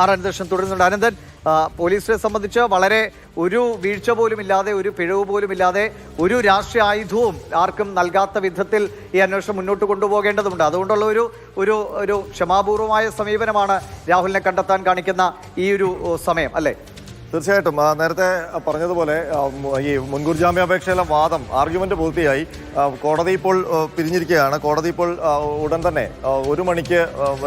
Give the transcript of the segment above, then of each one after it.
R Ananthakrishnan തുടരുന്നുണ്ട്. അനന്തൻ പോലീസിനെ സംബന്ധിച്ച് വളരെ ഒരു വീഴ്ച പോലും ഇല്ലാതെ ഒരു പിഴവ് പോലും ഇല്ലാതെ ഒരു രാഷ്ട്രീയ ആയുധവും ആർക്കും നൽകാത്ത വിധത്തിൽ ഈ അന്വേഷണം മുന്നോട്ട് കൊണ്ടുപോകേണ്ടതുണ്ട്. അതുകൊണ്ടുള്ള ഒരു ഒരു ഒരു ക്ഷമാപൂർവമായ സമീപനമാണ് രാഹുലിനെ കണ്ടെത്താൻ കാണിക്കുന്ന ഈ ഒരു സമയം അല്ലേ? തീർച്ചയായിട്ടും. നേരത്തെ പറഞ്ഞതുപോലെ ഈ മുൻകൂർ ജാമ്യാപേക്ഷയിലെ വാദം ആർഗ്യുമെന്റ് പൂർത്തിയായി. കോടതി ഇപ്പോൾ പിരിഞ്ഞിരിക്കുകയാണ്. കോടതി ഇപ്പോൾ ഉടൻ തന്നെ ഒരു മണിക്ക്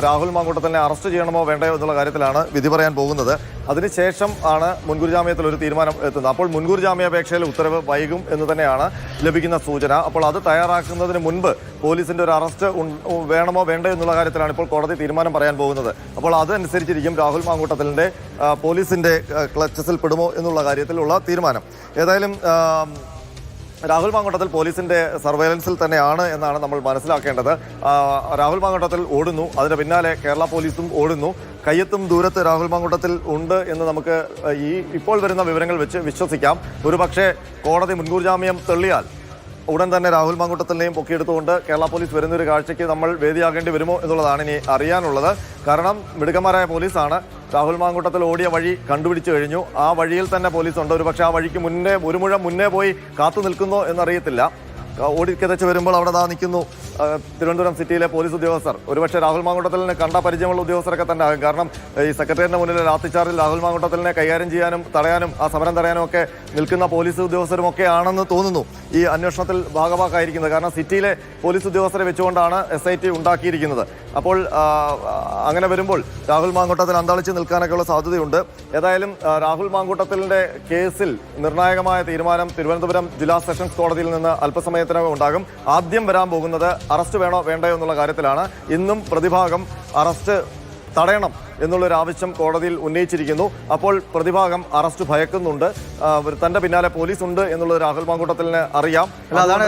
രാഹുൽ മാങ്കൂട്ടത്തിനെ അറസ്റ്റ് ചെയ്യണമോ വേണ്ടയോ എന്നുള്ള കാര്യത്തിലാണ് വിധി പറയാൻ പോകുന്നത്. അതിനുശേഷം ആണ് മുൻകൂർ ജാമ്യത്തിൽ ഒരു തീരുമാനം എത്തുന്നത്. അപ്പോൾ മുൻകൂർ ജാമ്യാപേക്ഷയിൽ ഉത്തരവ് വൈകും എന്ന് തന്നെയാണ് ലഭിക്കുന്ന സൂചന. അപ്പോൾ അത് തയ്യാറാക്കുന്നതിന് മുൻപ് പോലീസിന്റെ ഒരു അറസ്റ്റ് വേണമോ വേണ്ടോ എന്നുള്ള കാര്യത്തിലാണ് ഇപ്പോൾ കോടതി തീരുമാനം പറയാൻ പോകുന്നത്. അപ്പോൾ അതനുസരിച്ചിരിക്കും രാഹുൽ മാങ്കൂട്ടത്തിലിന്റെ പോലീസിന്റെ ക്ലച്ചസിൽ പെടുമോ എന്നുള്ള കാര്യത്തിലുള്ള തീരുമാനം. ഏതായാലും രാഹുൽ മാങ്കോട്ടത്തിൽ പോലീസിന്റെ സർവൈലൻസിൽ തന്നെയാണ് എന്നാണ് നമ്മൾ മനസ്സിലാക്കേണ്ടത്. രാഹുൽ മാങ്കോട്ടത്തിൽ ഓടുന്നു. അതിന് പിന്നാലെ കേരള പോലീസും ഓടുന്നു. കയ്യെത്തും ദൂരത്ത് രാഹുൽ മാങ്കൂട്ടത്തിൽ ഉണ്ട് എന്ന് നമുക്ക് ഈ ഇപ്പോൾ വരുന്ന വിവരങ്ങൾ വെച്ച് വിശ്വസിക്കാം. ഒരുപക്ഷെ കോടതി മുൻകൂർ ജാമ്യം തെള്ളിയാൽ ഉടൻ തന്നെ രാഹുൽ മാങ്കൂട്ടത്തിനെയും പൊക്കിയെടുത്തുകൊണ്ട് കേരള പോലീസ് വരുന്ന ഒരു കാഴ്ചയ്ക്ക് നമ്മൾ വേദിയാകേണ്ടി വരുമോ എന്നുള്ളതാണ് ഇനി അറിയാനുള്ളത്. കാരണം മിടുക്കന്മാരായ പോലീസാണ് രാഹുൽ മാങ്കൂട്ടത്തിൽ ഓടിയ വഴി കണ്ടുപിടിച്ചു കഴിഞ്ഞു. ആ വഴിയിൽ തന്നെ പോലീസ് ഉണ്ട് ഒരു പക്ഷേ ആ വഴിക്ക് മുന്നേ ഒരു മുഴം മുന്നേ പോയി കാത്തു നിൽക്കുന്നോ എന്നറിയത്തില്ല. ഓടിക്കതച്ച് വരുമ്പോൾ അവിടെ ദാ നിൽക്കുന്നു തിരുവനന്തപുരം സിറ്റിയിലെ പോലീസ് ഉദ്യോഗസ്ഥർ. ഒരുപക്ഷെ രാഹുൽ മാങ്കൂട്ടത്തിലിനെ കണ്ട പരിചയമുള്ള ഉദ്യോഗസ്ഥരൊക്കെ തന്നെ ആകും. കാരണം ഈ സെക്രട്ടറിയുടെ മുന്നിൽ ലാത്തിച്ചാറിൽ രാഹുൽ മാങ്കുട്ടത്തിലിനെ കൈകാര്യം ചെയ്യാനും തടയാനും ആ സമരം തടയാനും ഒക്കെ നിൽക്കുന്ന പോലീസ് ഉദ്യോഗസ്ഥരും ഒക്കെ ആണെന്ന് തോന്നുന്നു. ഈ അന്വേഷണത്തിൽ ഭാഗമാക്കായിരിക്കുന്നത് കാരണം സിറ്റിയിലെ പോലീസ് ഉദ്യോഗസ്ഥരെ വെച്ചുകൊണ്ടാണ് എസ് ഐ ടി ഉണ്ടാക്കിയിരിക്കുന്നത്. അപ്പോൾ അങ്ങനെ വരുമ്പോൾ രാഹുൽ മാങ്കൂട്ടത്തിൽ അന്താളിച്ച് നിൽക്കാനൊക്കെയുള്ള സാധ്യതയുണ്ട്. ഏതായാലും രാഹുൽ മാങ്കൂട്ടത്തിലിന്റെ കേസിൽ നിർണായകമായ തീരുമാനം തിരുവനന്തപുരം ജില്ലാ സെഷൻസ് കോടതിയിൽ നിന്ന് അല്പസമയത്തിനകം ഉണ്ടാകും. ആദ്യം വരാൻ പോകുന്നത് അറസ്റ്റ് വേണോ വേണ്ടയോ എന്നുള്ള കാര്യത്തിലാണ്. ഇന്നും പ്രതിഭാഗം അറസ്റ്റ് തടയണം എന്നുള്ളൊരു ആവശ്യം കോടതിയിൽ ഉന്നയിച്ചിരിക്കുന്നു. അപ്പോൾ പ്രതിഭാഗം അറസ്റ്റ് ഭയക്കുന്നുണ്ട്. തന്റെ പിന്നാലെ പോലീസ് ഉണ്ട് എന്നുള്ളത് രാഹുൽ മാങ്കൂട്ടത്തിലിന് അറിയാം. അതാണ്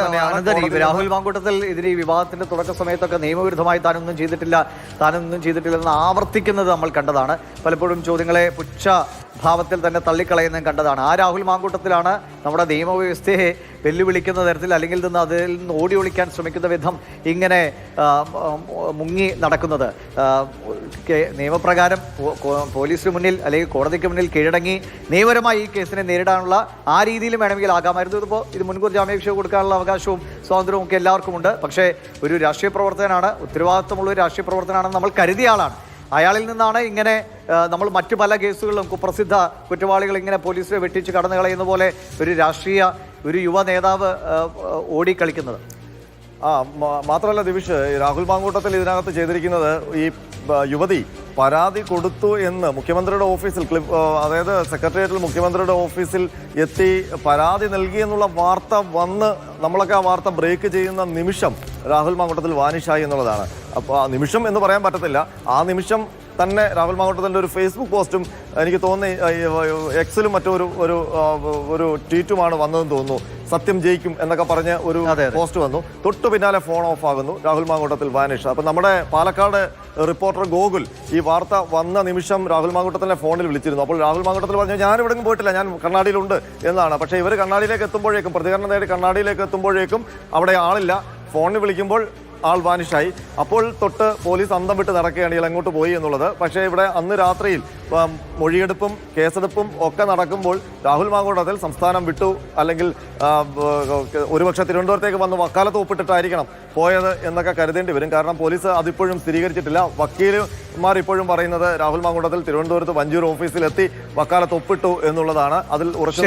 രാഹുൽ മാങ്കൂട്ടത്തിൽ ഇതിന് ഈ വിവാദത്തിന്റെ തുടക്ക സമയത്തൊക്കെ നിയമവിരുദ്ധമായി താനൊന്നും ചെയ്തിട്ടില്ല താനൊന്നും ചെയ്തിട്ടില്ലെന്ന് ആവർത്തിക്കുന്നത് നമ്മൾ കണ്ടതാണ്. പലപ്പോഴും ചോദ്യങ്ങളെ പുച്ഛ ഭാവത്തിൽ തന്നെ തള്ളിക്കളയുന്നതും കണ്ടതാണ്. ആ രാഹുൽ മാങ്കൂട്ടത്തിലാണ് നമ്മുടെ നിയമവ്യവസ്ഥയെ വെല്ലുവിളിക്കുന്ന തരത്തിൽ അല്ലെങ്കിൽ നിന്ന് അതിൽ നിന്ന് ഓടി ഒളിക്കാൻ ശ്രമിക്കുന്ന വിധം ഇങ്ങനെ മുങ്ങി നടക്കുന്നത്. നിയമപ്രകാരം പോലീസിന് മുന്നിൽ അല്ലെങ്കിൽ കോടതിക്ക് മുന്നിൽ കീഴടങ്ങി നിയമപരമായി ഈ കേസിനെ നേരിടാനുള്ള ആ രീതിയിലും വേണമെങ്കിൽ ആകാമായിരുന്നു. ഇതിപ്പോൾ ഇത് മുൻകൂർ ജാമ്യാപേക്ഷ കൊടുക്കാനുള്ള അവകാശവും സ്വാതന്ത്ര്യവും ഒക്കെ എല്ലാവർക്കുമുണ്ട് പക്ഷേ ഒരു രാഷ്ട്രീയ പ്രവർത്തകനാണ് ഉത്തരവാദിത്വമുള്ള ഒരു രാഷ്ട്രീയ പ്രവർത്തനാണെന്ന് നമ്മൾ കരുതിയ ആളാണ്. അയാളിൽ നിന്നാണ് ഇങ്ങനെ നമ്മൾ മറ്റു പല കേസുകളിലും കുപ്രസിദ്ധ കുറ്റവാളികൾ ഇങ്ങനെ പോലീസിനെ വെട്ടിച്ച് കടന്നു കളയുന്ന പോലെ ഒരു രാഷ്ട്രീയ ഒരു യുവ നേതാവ് ഓടിക്കളിക്കുന്നത്. ആ മാത്രമല്ല ദിവിഷ് രാഹുൽ മാങ്കൂട്ടത്തിൽ ഇതിനകത്ത് ചെയ്തിരിക്കുന്നത് ഈ യുവതി പരാതി കൊടുത്തു എന്ന് മുഖ്യമന്ത്രിയുടെ ഓഫീസിൽ അതായത് സെക്രട്ടേറിയറ്റിൽ മുഖ്യമന്ത്രിയുടെ ഓഫീസിൽ എത്തി പരാതി നൽകി എന്നുള്ള വാർത്ത വന്ന് നമ്മളൊക്കെ ആ വാർത്ത ബ്രേക്ക് ചെയ്യുന്ന നിമിഷം രാഹുൽ മാങ്കൂട്ടത്തിൽ വാനിഷായി എന്നുള്ളതാണ്. അപ്പോൾ ആ നിമിഷം എന്ന് പറയാൻ പറ്റത്തില്ല. ആ നിമിഷം തന്നെ രാഹുൽ മാങ്കൂട്ടത്തിന്റെ ഒരു ഫേസ്ബുക്ക് പോസ്റ്റും എനിക്ക് തോന്നി എക്സലും മറ്റൊരു ഒരു ഒരു ട്വീറ്റുമാണ് വന്നതെന്ന് തോന്നുന്നു. സത്യം ജയിക്കും എന്നൊക്കെ പറഞ്ഞ് ഒരു. പോസ്റ്റ് വന്നു. തൊട്ടു പിന്നാലെ ഫോൺ ഓഫ് ആകുന്നു. രാഹുൽ മാങ്കൂട്ടത്തിൽ വാനിഷ് അപ്പം നമ്മുടെ പാലക്കാട് റിപ്പോർട്ടർ ഗോകുൽ ഈ വാർത്ത വന്ന നിമിഷം രാഹുൽ മാങ്കൂട്ടത്തിലെ ഫോണിൽ വിളിച്ചിരുന്നു. അപ്പോൾ രാഹുൽ മാങ്കൂട്ടത്തിൽ പറഞ്ഞു ഞാൻ ഇവിടെ പോയിട്ടില്ല. ഞാൻ കണ്ണാടിയിലുണ്ട് എന്നാണ്. പക്ഷേ ഇവർ കണ്ണാടിയിലേക്ക് എത്തുമ്പോഴേക്കും പ്രതികരണം നേടി കണ്ണാടിയിലേക്ക് എത്തുമ്പോഴേക്കും അവിടെ ആളില്ല. ഫോണിൽ വിളിക്കുമ്പോൾ ആൾ വാനിഷായി. അപ്പോൾ തൊട്ട് പോലീസ് അന്തം വിട്ട് നടക്കുകയാണ് ഇയാൾ എങ്ങോട്ട് പോയി എന്നുള്ളത്. പക്ഷേ ഇവിടെ അന്ന് രാത്രിയിൽ മൊഴിയെടുപ്പും കേസെടുപ്പും ഒക്കെ നടക്കുമ്പോൾ രാഹുൽ മാങ്കൂട്ടത്തിൽ സംസ്ഥാനം വിട്ടു അല്ലെങ്കിൽ ഒരുപക്ഷെ തിരുവനന്തപുരത്തേക്ക് വന്ന് വക്കാലത്ത് ഒപ്പിട്ടിട്ടായിരിക്കണം പോയത് എന്നൊക്കെ കരുതേണ്ടി വരും. കാരണം പോലീസ് അതിപ്പോഴും സ്ഥിരീകരിച്ചിട്ടില്ല. വക്കീലുമാർ ഇപ്പോഴും പറയുന്നത് രാഹുൽ മാങ്കൂട്ടത്തിൽ തിരുവനന്തപുരത്ത് വഞ്ചൂർ ഓഫീസിലെത്തി വക്കാലത്ത് ഒപ്പിട്ടു എന്നുള്ളതാണ്. അതിൽ ഉറച്ചു